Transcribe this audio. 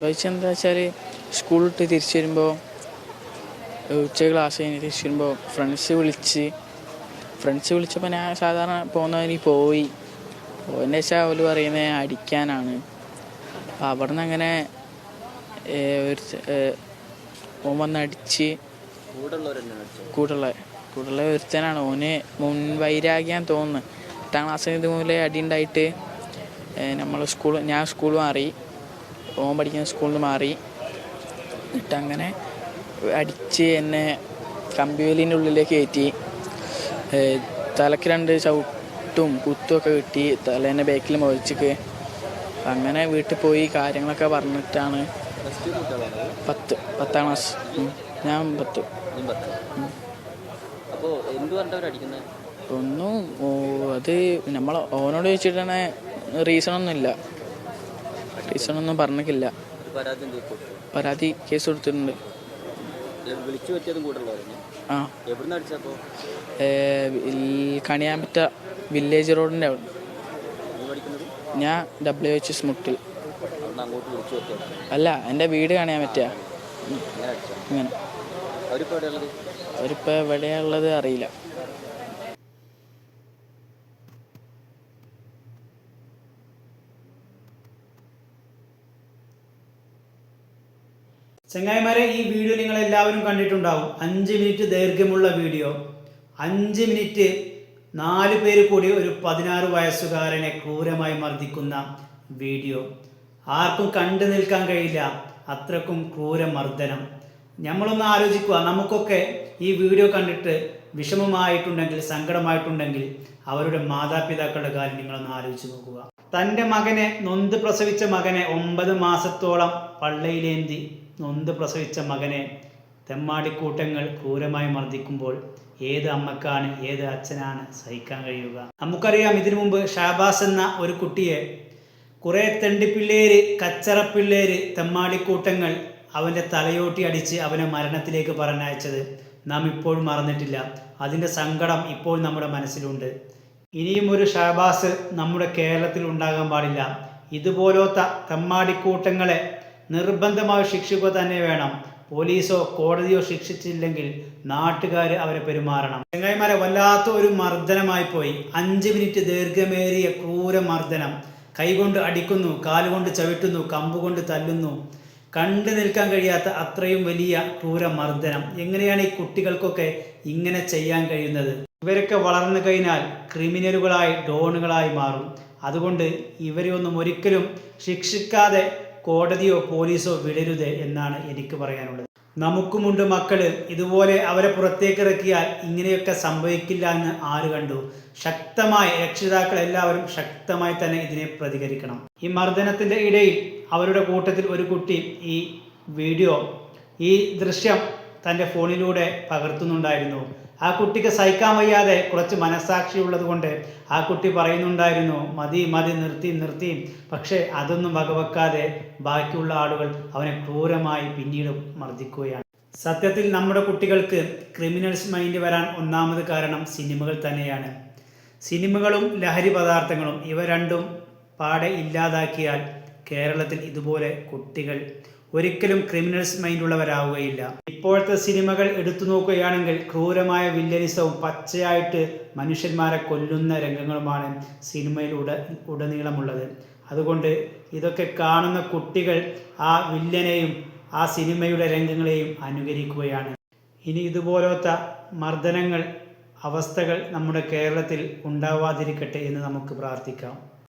ചോദിച്ചെന്താ വെച്ചാൽ സ്കൂൾ വിട്ട് തിരിച്ചു വരുമ്പോൾ ഉച്ച ക്ലാസ് കഴിഞ്ഞ് തിരിച്ചു വരുമ്പോൾ ഫ്രണ്ട്സ് വിളിച്ച് ഫ്രണ്ട്സ് വിളിച്ചപ്പോൾ ഞാൻ സാധാരണ പോകുന്നവന് പോയി. പോയെന്ന് വെച്ചാൽ അവർ പറയുന്നത് അടിക്കാനാണ്. അപ്പോൾ അവിടെ നിന്ന് അങ്ങനെ ഒരു ഓൻ വന്ന് അടിച്ച് കൂടുള്ള കൂടുള്ള ഒരുത്തനാണ്. ഓന് മുൻ വൈരാഗ്യാൻ തോന്നുന്നു. എട്ടാം ക്ലാസ്സിൽ ഇതുപോലെ അടി ഉണ്ടായിട്ട് നമ്മൾ സ്കൂൾ ഞാൻ സ്കൂൾ മാറി. ഓൻ പഠിക്കുന്ന സ്കൂളിൽ നിന്ന് മാറി. ഇട്ടങ്ങനെ അടിച്ച് എന്നെ കമ്പിവേലിന്റെ ഉള്ളിലേക്ക് കയറ്റി. തലക്ക് രണ്ട് ചവിട്ടും കുത്തുമൊക്കെ കിട്ടി. തലേന്റെ ബാക്കിൽ മുഴിച്ചിക്ക് അങ്ങനെ വീട്ടിൽ പോയി കാര്യങ്ങളൊക്കെ പറഞ്ഞിട്ടാണ് പത്ത് പത്താം ക്ലാസ്. ഞാൻ പത്ത്. ഒന്നും അത് നമ്മൾ ഓനോട് ചോദിച്ചിട്ടാണ് റീസണൊന്നുമില്ല റീസണൊന്നും പറഞ്ഞിട്ടില്ല. പരാതി കേസ് കൊടുത്തിട്ടുണ്ട്. ആ. കണിയാമ്പറ്റ വില്ലേജ് റോഡിന്റെ അവിടെ ഞാൻ ഡബ്ല്യു എച്ച് എസ് മുട്ടിൽ. അല്ല എന്റെ വീട് കാണാൻ പറ്റുക അങ്ങനെ അവരിപ്പോൾ എവിടെയാ ഉള്ളത് അറിയില്ല. ചങ്ങായിമാരെ ഈ വീഡിയോ നിങ്ങൾ എല്ലാവരും കണ്ടിട്ടുണ്ടാവും. അഞ്ച് മിനിറ്റ് ദൈർഘ്യമുള്ള വീഡിയോ. അഞ്ച് മിനിറ്റ് നാല് പേര് കൂടി ഒരു പതിനാറ് വയസ്സുകാരനെ ക്രൂരമായി മർദ്ദിക്കുന്ന വീഡിയോ. ആർക്കും കണ്ടു നിൽക്കാൻ കഴിയില്ല. അത്രക്കും ക്രൂര മർദ്ദനം. നമ്മളൊന്ന് ആലോചിക്കുക. നമുക്കൊക്കെ ഈ വീഡിയോ കണ്ടിട്ട് വിഷമമായിട്ടുണ്ടെങ്കിൽ സങ്കടമായിട്ടുണ്ടെങ്കിൽ അവരുടെ മാതാപിതാക്കളുടെ കാര്യം നിങ്ങളൊന്ന് ആലോചിച്ച് നോക്കുക. തന്റെ മകനെ നൊന്ത് പ്രസവിച്ച മകനെ ഒമ്പത് മാസത്തോളം പള്ളയിലേന്തി നൊന്ത് പ്രസവിച്ച മകനെ തെമ്മാടിക്കൂട്ടങ്ങൾ ക്രൂരമായി മർദ്ദിക്കുമ്പോൾ ഏത് അമ്മക്കാണ് ഏത് അച്ഛനാണ് സഹിക്കാൻ കഴിയുക? നമുക്കറിയാം ഇതിനു മുമ്പ് ഷാബാസ് എന്ന ഒരു കുട്ടിയെ കുറേ തെണ്ടിപ്പിള്ളേര് കച്ചറപ്പിള്ളേര് തെമ്മാടിക്കൂട്ടങ്ങൾ അവന്റെ തലയോട്ടി അടിച്ച് അവനെ മരണത്തിലേക്ക് പറഞ്ഞയച്ചത് നാം ഇപ്പോഴും മറന്നിട്ടില്ല. അതിന്റെ സങ്കടം ഇപ്പോൾ നമ്മുടെ മനസ്സിലുണ്ട്. ഇനിയും ഒരു ഷാബാസ് നമ്മുടെ കേരളത്തിൽ ഉണ്ടാകാൻ പാടില്ല. ഇതുപോലത്തെ തെമ്മാടിക്കൂട്ടങ്ങളെ നിർബന്ധമായി ശിക്ഷിക്കുക തന്നെ വേണം. പോലീസോ കോടതിയോ ശിക്ഷിച്ചില്ലെങ്കിൽ നാട്ടുകാർ അവരെ പെരുമാറണം. ചെങ്ങായിമാരെ വല്ലാത്ത ഒരു മർദ്ദനമായി പോയി അഞ്ച് മിനിറ്റ് ദീർഘമേറിയ ക്രൂര മർദ്ദനം. കൈകൊണ്ട് അടിക്കുന്നു കാലുകൊണ്ട് ചവിട്ടുന്നു കമ്പുകൊണ്ട് തല്ലുന്നു. കണ്ടു നിൽക്കാൻ കഴിയാത്ത അത്രയും വലിയ ക്രൂര മർദ്ദനം. എങ്ങനെയാണ് ഈ കുട്ടികൾക്കൊക്കെ ഇങ്ങനെ ചെയ്യാൻ കഴിയുന്നത്? ഇവരൊക്കെ വളർന്നു കഴിഞ്ഞാൽ ക്രിമിനലുകളായി ഡോണുകളായി മാറും. അതുകൊണ്ട് ഇവരെ ഒന്നും ഒരിക്കലും ശിക്ഷിക്കാതെ കോടതിയോ പോലീസോ വിടരുത് എന്നാണ് എനിക്ക് പറയാനുള്ളത്. നമുക്കുമുണ്ട് മക്കൾ ഇതുപോലെ അവരെ പുറത്തേക്ക് ഇറക്കിയാൽ ഇങ്ങനെയൊക്കെ സംഭവിക്കില്ല എന്ന് ആര് കണ്ടു? ശക്തമായി രക്ഷിതാക്കൾ എല്ലാവരും ശക്തമായി തന്നെ ഇതിനെ പ്രതികരിക്കണം. ഈ മർദ്ദനത്തിന്റെ ഇടയിൽ അവരുടെ കൂട്ടത്തിൽ ഒരു കുട്ടി ഈ വീഡിയോ ഈ ദൃശ്യം തന്റെ ഫോണിലൂടെ പകർത്തുന്നുണ്ടായിരുന്നു. ആ കുട്ടിക്ക് സഹിക്കാൻ വയ്യാതെ കുറച്ച് മനസ്സാക്ഷി ഉള്ളതുകൊണ്ട് ആ കുട്ടി പറയുന്നുണ്ടായിരുന്നു മതി മതി നിർത്തി നിർത്തി. പക്ഷേ അതൊന്നും വകവെക്കാതെ ബാക്കിയുള്ള ആളുകൾ അവനെ ക്രൂരമായി പിന്നീട് മർദ്ദിക്കുകയാണ്. സത്യത്തിൽ നമ്മുടെ കുട്ടികൾക്ക് ക്രിമിനൽസ് മൈൻഡ് വരാൻ ഒന്നാമത് കാരണം സിനിമകൾ തന്നെയാണ്. സിനിമകളും ലഹരി പദാർത്ഥങ്ങളും ഇവ രണ്ടും പാടെ ഇല്ലാതാക്കിയാൽ കേരളത്തിൽ ഇതുപോലെ കുട്ടികൾ ഒരിക്കലും ക്രിമിനൽസ് മൈൻഡ് മൈൻഡുള്ളവരാവുകയില്ല. ഇപ്പോഴത്തെ സിനിമകൾ എടുത്തു നോക്കുകയാണെങ്കിൽ ക്രൂരമായ വില്ലനിസവും പച്ചയായിട്ട് മനുഷ്യന്മാരെ കൊല്ലുന്ന രംഗങ്ങളുമാണ് സിനിമയിൽ ഉട ഉടനീളമുള്ളത്. അതുകൊണ്ട് ഇതൊക്കെ കാണുന്ന കുട്ടികൾ ആ വില്ലനെയും ആ സിനിമയുടെ രംഗങ്ങളെയും അനുകരിക്കുകയാണ്. ഇനി ഇതുപോലത്തെ മർദ്ദനങ്ങൾ അവസ്ഥകൾ നമ്മുടെ കേരളത്തിൽ ഉണ്ടാവാതിരിക്കട്ടെ എന്ന് നമുക്ക് പ്രാർത്ഥിക്കാം.